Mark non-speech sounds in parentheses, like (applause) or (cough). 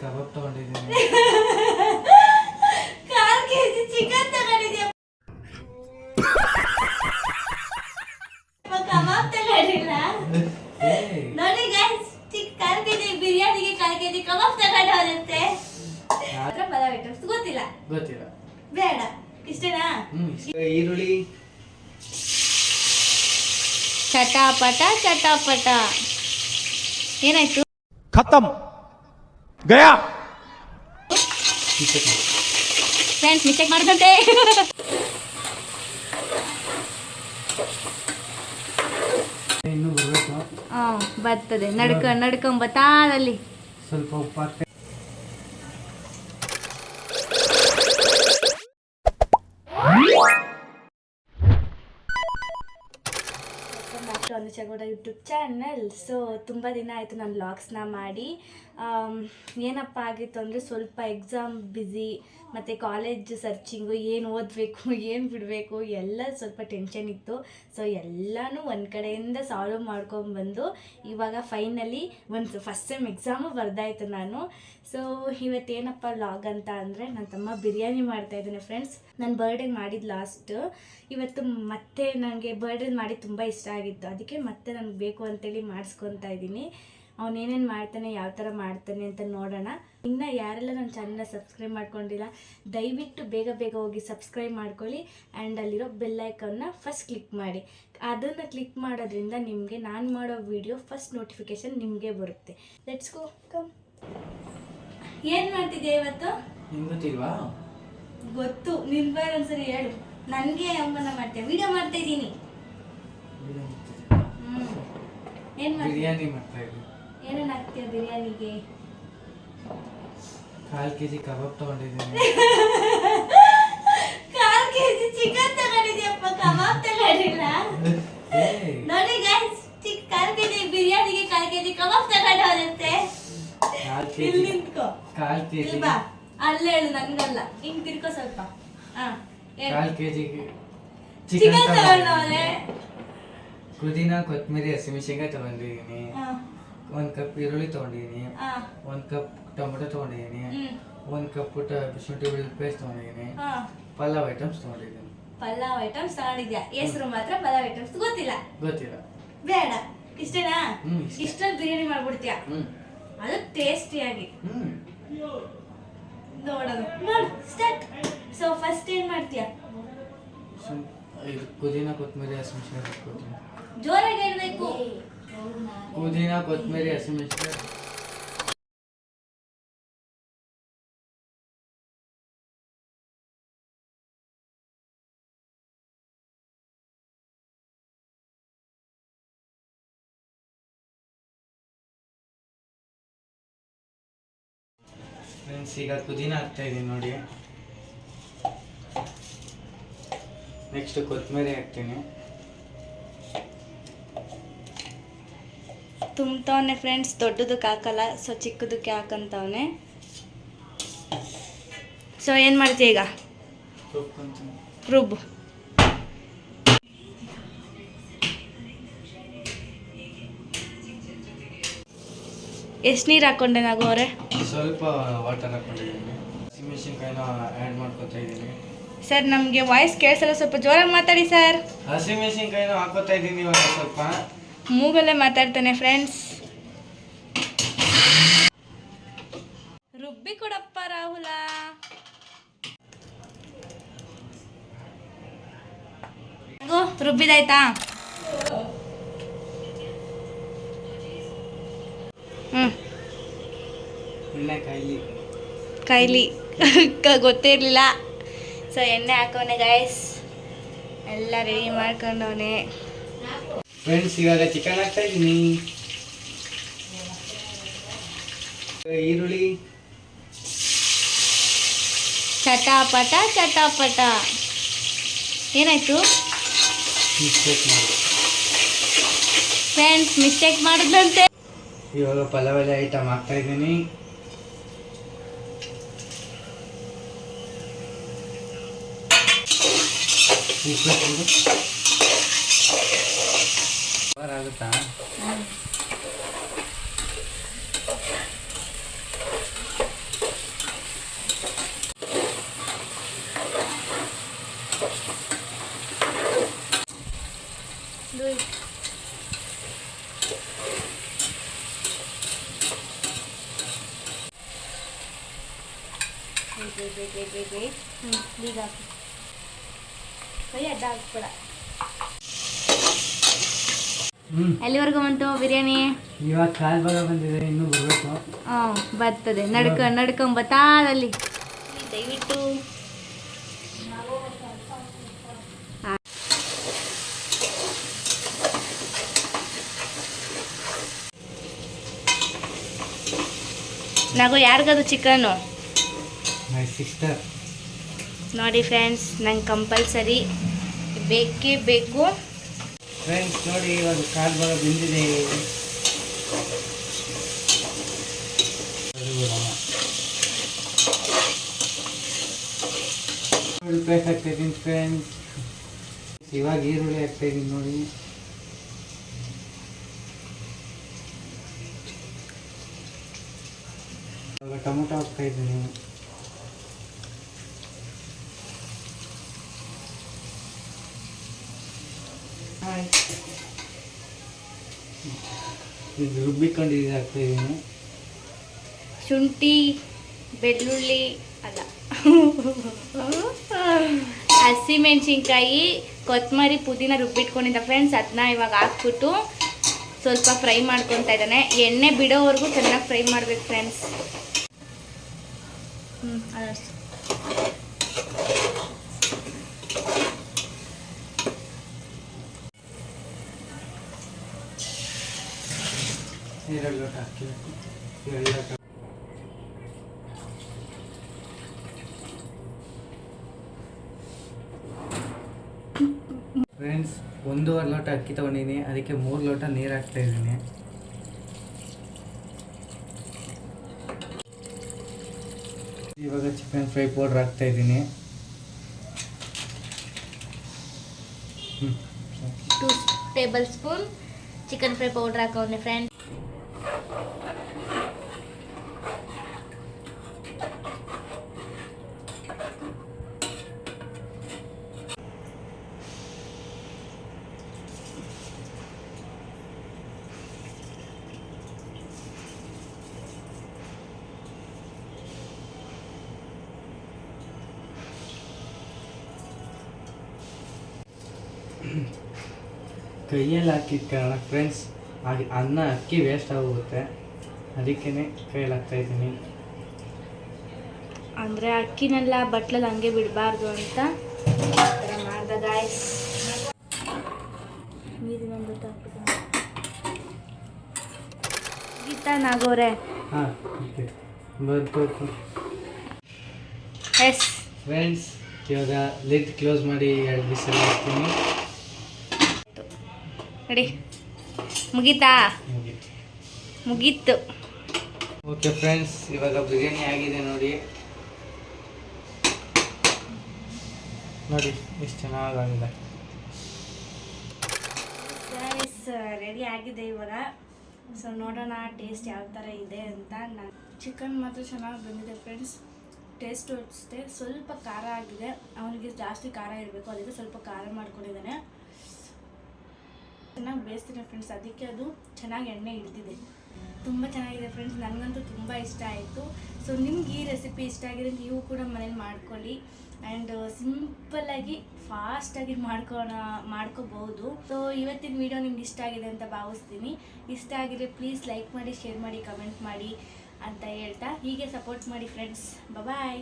ಕಬಾಬ್ ತಗೊಂಡಿದ್ದೀನಿ. KG ಬಿರಿಯಾನಿಗೆ KG ಗೊತ್ತಿಲ್ಲ. ಬೇಡ. ಇಷ್ಟೇನಾ? ಚಟಾಪಟ ಚಟಾಪಟ. ಏನಾಯ್ತು? ಖತಮ್. गया ಫ್ರೆಂಡ್ಸ್ ಮಿಸ್ಟೇಕ್ ಮಾಡ್ದಂತೆ. ಇನ್ನು ಬರ್ಬೇಕು ಹಾ ಬರ್ತದೆ. ನಡ್ಕ ನಡ್ಕೊಂಬತ್ತಾ ಅಲ್ಲಿ ಸ್ವಲ್ಪ ಉಪ್ಪು ಹಾಕ್ತೆ ಗೌಡ ಯೂಟ್ಯೂಬ್ ಚಾನಲ್. ಸೊ ತುಂಬ ದಿನ ಆಯಿತು ನಾನು ವ್ಲಾಗ್ಸ್ನ ಮಾಡಿ. ಏನಪ್ಪ ಆಗಿತ್ತು ಅಂದರೆ ಸ್ವಲ್ಪ ಎಕ್ಸಾಮ್ ಬ್ಯುಸಿ ಮತ್ತು ಕಾಲೇಜ್ ಸರ್ಚಿಂಗು ಏನು ಓದಬೇಕು, ಏನು ಬಿಡಬೇಕು, ಎಲ್ಲ ಸ್ವಲ್ಪ ಟೆನ್ಷನ್ ಇತ್ತು. ಸೊ ಎಲ್ಲನೂ ಒಂದು ಕಡೆಯಿಂದ ಸಾಲ್ವ್ ಮಾಡ್ಕೊಂಡ್ಬಂದು ಇವಾಗ ಫೈನಲಿ ಒಂದು ಫಸ್ಟ್ ಸೆಮ್ ಎಕ್ಸಾಮು ಬರ್ದಾಯಿತು ನಾನು. ಸೊ ಇವತ್ತೇನಪ್ಪ ಲಾಗ್ ಅಂತ ಅಂದರೆ ನನ್ನ ತಮ್ಮ ಬಿರಿಯಾನಿ ಮಾಡ್ತಾ ಇದ್ದೀನಿ ಫ್ರೆಂಡ್ಸ್ ನಾನು ಬರ್ಡೇ ಮಾಡಿದ್ದು ಲಾಸ್ಟ್ ಇವತ್ತು ಮತ್ತೆ ನನಗೆ ಬರ್ಡೇ ಮಾಡಿ ತುಂಬ ಇಷ್ಟ ಆಗಿತ್ತು. ಅದಕ್ಕೆ ಮತ್ತೆ ನನಗೆ ಬೇಕು ಅಂತೇಳಿ ಮಾಡಿಸ್ಕೊತಾ ಇದ್ದೀನಿ. ಅವನೇನೇನು ಮಾಡ್ತಾನೆ ಯಾವ ಥರ ಮಾಡ್ತಾನೆ ಅಂತ ನೋಡೋಣ. ಇನ್ನು ಯಾರೆಲ್ಲ ನನ್ನ ಚಾನಲ್ನ ಸಬ್ಸ್ಕ್ರೈಬ್ ಮಾಡ್ಕೊಂಡಿಲ್ಲ ದಯವಿಟ್ಟು ಬೇಗ ಬೇಗ ಹೋಗಿ ಸಬ್ಸ್ಕ್ರೈಬ್ ಮಾಡ್ಕೊಳ್ಳಿ ಆ್ಯಂಡ್ ಅಲ್ಲಿರೋ ಬೆಲ್ಲೈಕನ್ನ ಫಸ್ಟ್ ಕ್ಲಿಕ್ ಮಾಡಿ. ಅದನ್ನು ಕ್ಲಿಕ್ ಮಾಡೋದ್ರಿಂದ ನಿಮಗೆ ನಾನು ಮಾಡೋ ವಿಡಿಯೋ ಫಸ್ಟ್ ನೋಟಿಫಿಕೇಶನ್ ನಿಮಗೆ ಬರುತ್ತೆ. ಲೆಟ್ಸ್ ಗೋ ಕಮ್ ಏನು ಮಾಡ್ತಿದ್ದೆ ಇವತ್ತು? ಗೊತ್ತಿಲ್ವಾ? ಗೊತ್ತು ನಿನ್ ಬಾಯ್ ಒಂದ್ಸರಿ ಹೇಳು. ನನಗೆ ಅಮ್ಮನ ಮಾಡ್ತೀಯ? ವಿಡಿಯೋ ಮಾಡ್ತಾ ಇದ್ದೀನಿ. ಹ್ಮ್. ಏನು ಮಾಡ್ತೀನಿ ಬಿರಿಯಾನಿ ಮಾಡ್ತಾ ಇದ್ದೀನಿ. ಏನೇನು ಹಾಕ್ತೀಯ ಬಿರಿಯಾನಿಗೆ? ಕಾಲ್ ಕೆ ಜಿ ಕಬಾಬ್ ತಗೊಂಡಿದ್ದೀನಿ. (laughs) ಕಾಲ್ ಕೆಜಿ ಚಿಕನ್ ತಗೊಂಡಿದ್ಯಪ್ಪ ಕಬಾಬ್ ತಗೊಂಡಿಲ್ಲ? ನೋಡಿ ಗೈಸ್ ಚಿಕ್ಕ ಕಾಲ್ ಕೆಜಿ ಬಿರಿಯಾನಿಗೆ ಕಾಲ್ ಕೆಜಿ ಕಬಾಬ್ ತಗೊಂಡು ಹೋದಂತೆ. ಕೆ ಇಲ್ಲಿ ಜಿ ನಿಂತ್ಕೋ. ಕಾಲ್ ಕೆ ಜಿ ಬಾ. ಅಲ್ಲೇ ಹೇಳು ನನ್ಗಲ್ಲ. ಹಿಂಗ್ ತಿರ್ಕೋ ಸ್ವಲ್ಪ. ಹಾ ಕಾಲ್ ಕೆ ಜಿ ಚಿಕನ್ ತಗೊಂಡವನೆ ಪುದೀನ ಕೊತ್ತಂಬರಿ ಹಸಿಮೆಣಸಿನ್ಕಾಯಿ ತಗೊಂಡಿದ್ದೀನಿ. ಒಂದ್ ಕಪ್ ಈರುಳ್ಳಿ ತಗೊಂಡಿದೀನಿ. ಒಂದ್ ಕಪ್ ಟೊಮೆಟೊ ತಗೊಂಡಿದೀನಿ. ಒಂದ್ ಕಪ್ ಶುಂಠಿ ಬೆಳ್ಳುಳ್ಳಿ ಪೇಸ್ಟ್ ತಗೊಂಡಿದೀನಿ. ಪಲಾವ್ ಐಟಮ್ಸ್ ತಗೊಂಡಿದ್ದೀನಿ ಪಲಾವ್ ಐಟಮ್ಸ್ ತಗೊಂಡಿದ್ಯಾ? ಹೆಸರು ಮಾತ್ರ ಪಲಾವ್ ಐಟಮ್ಸ್ ಗೊತ್ತಿಲ್ಲ. ಗೊತ್ತಿಲ್ಲ. ಬೇಡ. ಇಷ್ಟೇನಾ? ಇಷ್ಟೇ. ಇಷ್ಟೊಂದು ಬಿರಿಯಾನಿ ಮಾಡ್ಬಿಡ್ತೀಯ? ಅದು ಟೇಸ್ಟಿಯಾಗಿ ಆಗಿ ನೋಡೋಣ ಮಾಡು ಸ್ಟಾರ್ಟ್ ಸೊ ಫಸ್ಟ್ ಏನ್ ಮಾಡ್ತೀಯ? ಇದು ಪುದೀನ ಕೊತ್ತಂಬರಿ ಹಸಿಮೆಣಸಿನ ಹೇಳ್ಬೇಕು ಪುದೀನ ಕೊತ್ತಂಬರಿ ಹಸಿಮೆಣಸಿನ್ಕಾಯಿ ಫ್ರೆಂಡ್ಸ್ ಈಗ ಪುದೀನ ಹಾಕ್ತಾ ಇದೀನಿ ನೋಡಿ. ನೆಕ್ಸ್ಟ್ ಕೊತ್ತಂಬರಿ ಹಾಕ್ತೀನಿ. ತುಂಬ್ತವನೆ ಫ್ರೆಂಡ್ಸ್ ದೊಡ್ಡದಕ್ಕೆ ಹಾಕಲ್ಲ ಸೊ ಚಿಕ್ಕದಕ್ಕೆ ಹಾಕಂತವನೆ. ಸೊ ಏನು ಮಾಡ್ತೀಯ ಈಗ? ರುಬ್ಬು ಎಷ್ಟು ನೀರು ಹಾಕೊಂಡೆ ಅವರೆ? ಸ್ವಲ್ಪ ವಾಟರ್ ಹಾಕೊಂಡಿದ್ದೀನಿ ಹಸಿಮೆಣಸಿನ್ಕಾಯಿನ ಆ್ಯಡ್ ಮಾಡ್ಕೊತಾ ಇದ್ದೀನಿ. ಸರ್ ನಮಗೆ ವಾಯ್ಸ್ ಕೇಳಿಸಲ್ಲ ಸ್ವಲ್ಪ ಜೋರಾಗಿ ಮಾತಾಡಿ ಸರ್ ಹಸಿಮೆಣಸಿನ್ಕಾಯಿನ ಹಾಕೋತಾ ಇದ್ದೀನಿ ಇವಾಗ ಸ್ವಲ್ಪ. ಮೂಗಲ್ಲೇ ಮಾತಾಡ್ತಾನೆ ಫ್ರೆಂಡ್ಸ್ ರುಬ್ಬಿ ಕೊಡಪ್ಪ ರಾಹುಲ. ರುಬ್ಬಿದಾಯ್ತಾ? ಕೈಲಿ (laughs) ಗೊತ್ತೇ ಇರಲಿಲ್ಲ. ಸೊ ಎಣ್ಣೆ ಹಾಕೋನೆ ಗಾಯ್ಸ್ ಎಲ್ಲ ರೆಡಿ ಮಾಡ್ಕೊಂಡವನೆ. ಫ್ರೆಂಡ್ಸ್ ಇವಾಗ ಚಿಕನ್ ಹಾಕ್ತಾ ಇದ್ದೀನಿ ಈರುಳ್ಳಿ ಚಟಾಪಟ ಚಟಾಪಟ. ಏನಾಯ್ತು? ಫ್ರೆಂಡ್ಸ್ ಮಿಸ್ಟೇಕ್ ಮಾಡಿದಂತೆ. ಇವಾಗ ಪಲಾವ್ ಎಲ್ಲ ಐಟಮ್ ಹಾಕ್ತಾ ಇದ್ದೀನಿ. ಉಪ್ಪು ಕವರ್ ಆಗುತ್ತಾ Wait, wait, wait, wait, wait. Hmm, leave that. Oh yeah, that's what I... ಎಲ್ಲಿವರೆಗೂ ಬಂತು ಬಿರಿಯಾನಿ? ಇವಾಗ ಕಾಲ್ ಭಾಗ ಬಂದಿದೆ ಇನ್ನೂ ಬರಬೇಕು. ಹಾಂ ಬರ್ತದೆ. ನಡ್ಕ ನಡ್ಕೊಂಡ್ ಬತ್ತಾದಲ್ಲಿ ದಯವಿಟ್ಟು ನಗು ಯಾರಿಗದು ಚಿಕನು ಮೈ ಸಿಸ್ಟರ್ ನೋಡಿ ಫ್ರೆಂಡ್ಸ್ ನಂಗೆ ಕಂಪಲ್ಸರಿ ಬೇಕೇ ಬೇಕು. ಫ್ರೆಂಡ್ಸ್ ನೋಡಿ ಇವಾಗ ಕಾಲ್ ಭಾಗ ಬಂದಿದೆ. ಈರುಳ್ಳಿ ಪೇಸ್ಟ್ ಹಾಕ್ತಾ ಇದ್ದೀನಿ ಫ್ರೆಂಡ್ಸ್ ಇವಾಗ ಈರುಳ್ಳಿ ಹಾಕ್ತಾ ಇದ್ದೀನಿ ನೋಡಿ. ಇವಾಗ ಟೊಮೊಟೊ ಹಾಕ್ತಾ ಇದು ರುಬ್ಬಿಕೊಂಡಿದ್ದೀನಿ ಶುಂಠಿ, ಬೆಳ್ಳುಳ್ಳಿ, ಅಲ್ಲ. ಹಸಿಮೆಣಸಿನ್ಕಾಯಿ ಕೊತ್ತಂಬರಿ ಪುದೀನ ರುಬ್ಬಿಟ್ಕೊಂಡಿದ್ದ ಫ್ರೆಂಡ್ಸ್ ಅದನ್ನ ಇವಾಗ ಹಾಕ್ಬಿಟ್ಟು ಸ್ವಲ್ಪ ಫ್ರೈ ಮಾಡ್ಕೊತಾ ಇದ್ದಾನೆ. ಎಣ್ಣೆ ಬಿಡೋವರೆಗೂ ಚೆನ್ನಾಗಿ ಫ್ರೈ ಮಾಡ್ಬೇಕು ಫ್ರೆಂಡ್ಸ್ ಹ್ಞೂ ಅದಷ್ಟು ಎರಡು ಲೋಟ ಲೋಟ ಫ್ರೆಂಡ್ಸ್ ಒಂದೂವರೆ ಲೋಟ ಅಕ್ಕಿ ತಗೊಂಡಿದ್ದೀನಿ. ಅದಕ್ಕೆ ಮೂರು ಲೋಟ ನೀರು ಹಾಕ್ತಾ ಇದ್ದೀನಿ. ಇವಾಗ ಚಿಕನ್ ಫ್ರೈ ಪೌಡ್ರ್ ಹಾಕ್ತಾ ಇದ್ದೀನಿ. Two tablespoon chicken fry powder ಹಾಕೊಂಡೆ friend ಕೈಯಲ್ಲಿ ಹಾಕಿಟ್ಕೊಳ್ಳೋಣ ಫ್ರೆಂಡ್ಸ್ ಹಾಗೆ ಅನ್ನ ಅಕ್ಕಿ ವೇಸ್ಟ್ ಆಗೋಗುತ್ತೆ. ಅದಕ್ಕೇ ಕೈಯಲ್ಲಿ ಹಾಕ್ತಾ ಇದ್ದೀನಿ. ಅಂದರೆ ಅಕ್ಕಿನೆಲ್ಲ ಬಟ್ಲಲ್ಲಿ ಹಂಗೆ ಬಿಡಬಾರ್ದು ಅಂತ ಮಾಡ್ದೆ ಗಾಯ್ಸ್ ಗೀತಾ ನಾಗೋರೆ ಹಾಂ ಬರ್ಬೇಕು ಎಸ್ ಫ್ರೆಂಡ್ಸ್ ಇವಾಗ ಲಿಡ್ ಕ್ಲೋಸ್ ಮಾಡಿ ಎರಡು ಬಿಸಿಲು ಹಾಕ್ತೀನಿ. ನೋಡಿ. ಮುಗೀತಾ? ಮುಗೀತು. ಓಕೆ ಫ್ರೆಂಡ್ಸ್ ಇವಾಗ ಬಿರಿಯಾನಿ ಆಗಿದೆ ನೋಡಿ. ನೋಡಿ ಎಷ್ಟು ಚೆನ್ನಾಗಿದೆ ರೆಡಿ ಆಗಿದೆ ಇವಾಗ. ಸೊ ನೋಡೋಣ ಟೇಸ್ಟ್ ಯಾವ ಥರ ಇದೆ ಅಂತ ನಾನು ಚಿಕನ್ ಮಾತ್ರ ಚೆನ್ನಾಗಿ ಬಂದಿದೆ ಫ್ರೆಂಡ್ಸ್ ಟೇಸ್ಟ್ ಅಷ್ಟೇ. ಸ್ವಲ್ಪ ಖಾರ ಆಗಿದೆ. ಅವನಿಗೆ ಜಾಸ್ತಿ ಖಾರ ಇರಬೇಕು ಅದಕ್ಕೆ ಸ್ವಲ್ಪ ಖಾರ ಮಾಡ್ಕೊಂಡಿದ್ದಾನೆ. ಚೆನ್ನಾಗಿ ಬೇಯಿಸ್ತೀನಿ ಫ್ರೆಂಡ್ಸ್ ಅದಕ್ಕೆ ಅದು ಚೆನ್ನಾಗಿ ಎಣ್ಣೆ ಇಡ್ತಿದೆ ತುಂಬ ಚೆನ್ನಾಗಿದೆ ಫ್ರೆಂಡ್ಸ್ ನನಗಂತೂ ತುಂಬ ಇಷ್ಟ ಆಯಿತು. ಸೊ ನಿಮ್ಗೆ ಈ ರೆಸಿಪಿ ಇಷ್ಟ ಆಗಿದೆ ನೀವು ಕೂಡ ಮನೇಲಿ ಮಾಡ್ಕೊಳ್ಳಿ. ಆ್ಯಂಡ್ ಸಿಂಪಲ್ಲಾಗಿ ಫಾಸ್ಟಾಗಿ ಮಾಡ್ಕೋಣ ಮಾಡ್ಕೋಬಹುದು. ಸೊ ಇವತ್ತಿನ ವಿಡಿಯೋ ನಿಮ್ಗೆ ಇಷ್ಟ ಆಗಿದೆ ಅಂತ ಭಾವಿಸ್ತೀನಿ. ಇಷ್ಟ ಆಗಿದೆ ಪ್ಲೀಸ್ ಲೈಕ್ ಮಾಡಿ ಶೇರ್ ಮಾಡಿ ಕಮೆಂಟ್ ಮಾಡಿ ಅಂತ ಹೇಳ್ತಾ ಹೀಗೆ ಸಪೋರ್ಟ್ ಮಾಡಿ ಫ್ರೆಂಡ್ಸ್ ಬಾಯ್